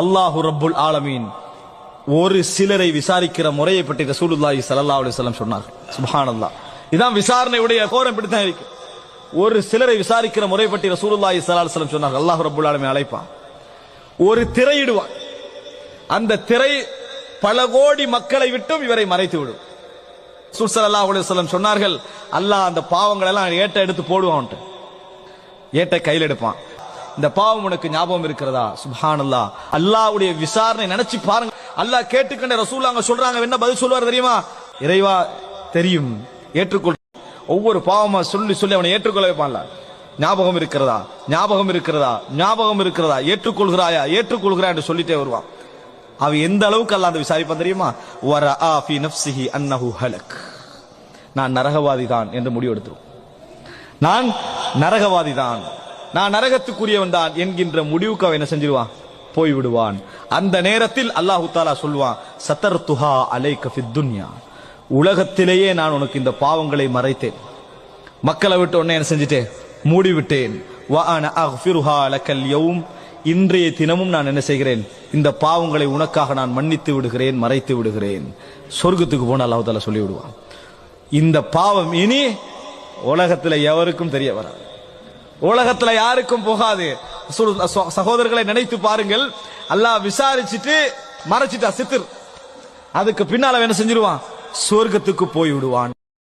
அல்லாஹு ரப்புல் ஆலமீன் ஒரு சிலரை விசாரிக்கிற முறையை பற்றி ரசூலுல்லாஹி ஸல்லல்லாஹு அலைஹி வஸல்லம் சொன்னார் சுப்ஹானல்லாஹ். இதான் விசாரணையுடைய கோரம் இப்படித்தான் இருக்கு. ஒரு சிலரை விசாரிக்கிற முறை பற்றி ரசூலுல்லாஹி ஸல்லல்லாஹு அலைஹி வஸல்லம் சொன்னார் அல்லாஹ் ரப்புல் ஆலமீன் அழைப்பான். ஒரு திரையிடுவான் அந்த திரை பல கோடி மக்களை விட்டும் இவரை மறைத்து விடும். ரசூல் ஸல்லல்லாஹு சொன்னார்கள் அல்லாஹ் அந்த பாவங்கள் எல்லாம் எடுத்து போடுவான் ஏட்டை கையில் எடுப்பான். இந்த பாவம் உனக்கு ஞாபகம் இருக்கிறதா? சுப்ஹானல்லா. அல்லாஹ்வுடைய விசாரணை நினைச்சு பாருங்க. அல்லாஹ் கேட்டுக்கண்ட ரசூல் அங்க சொல்றாங்க. என்ன பதில் சொல்லுவார் தெரியுமா? இறைவா தெரியும். ஏற்றுக்கொள். ஒவ்வொரு பாவமா சொல்லி சொல்லி அவனை ஏற்றுக்கொள்ள வைப்பான்ல ஞாபகம் இருக்கிறதா? ஞாபகம் இருக்கிறதா? ஞாபகம் இருக்கிறதா? ஏற்றுக்கொள்கிறாயா? ஏற்றுக்கொள்கிறாய் என்று சொல்லிட்டே வருவான். அவன் எந்த அளவுக்கு அல்ல அந்த விசாரிப்பான் தெரியுமா? வர ஆஃபி நப்சிஹி அன்னஹு ஹலக். நான் நரகவாதி தான் என்று முடிவெடுத்துருவோம் நான் நரகவாதி தான் நான் நரகத்துக்குரியவன் தான் என்கின்ற முடிவுக்கு அவன் என்ன செஞ்சிருவான்? போய் விடுவான். அந்த நேரத்தில் அல்லாஹு தாலா சொல்வான் சத்தர் துஹா அலை துன்யா. உலகத்திலேயே நான் உனக்கு இந்த பாவங்களை மறைத்தேன். மக்களை விட்டு உடனே என்ன செஞ்சுட்டேன்? மூடி விட்டேன் இன்றைய தினமும் நான் என்ன செய்கிறேன்? இந்த பாவங்களை உனக்காக நான் மன்னித்து விடுகிறேன் மறைத்து விடுகிறேன். சொர்க்கத்துக்கு போன அல்லாஹ் தாலா சொல்லி விடுவான் இந்த பாவம் இனி உலகத்தில் எவருக்கும் தெரிய வராது. உலகத்துல யாருக்கும் போகாது. சகோதரர்களை நினைத்து பாருங்கள். அல்லாஹ் விசாரிச்சுட்டு மறைச்சிட்டா சித்திர் அதுக்கு பின்னால என்ன செஞ்சிருவான்? சொர்க்கத்துக்கு போய் விடுவான்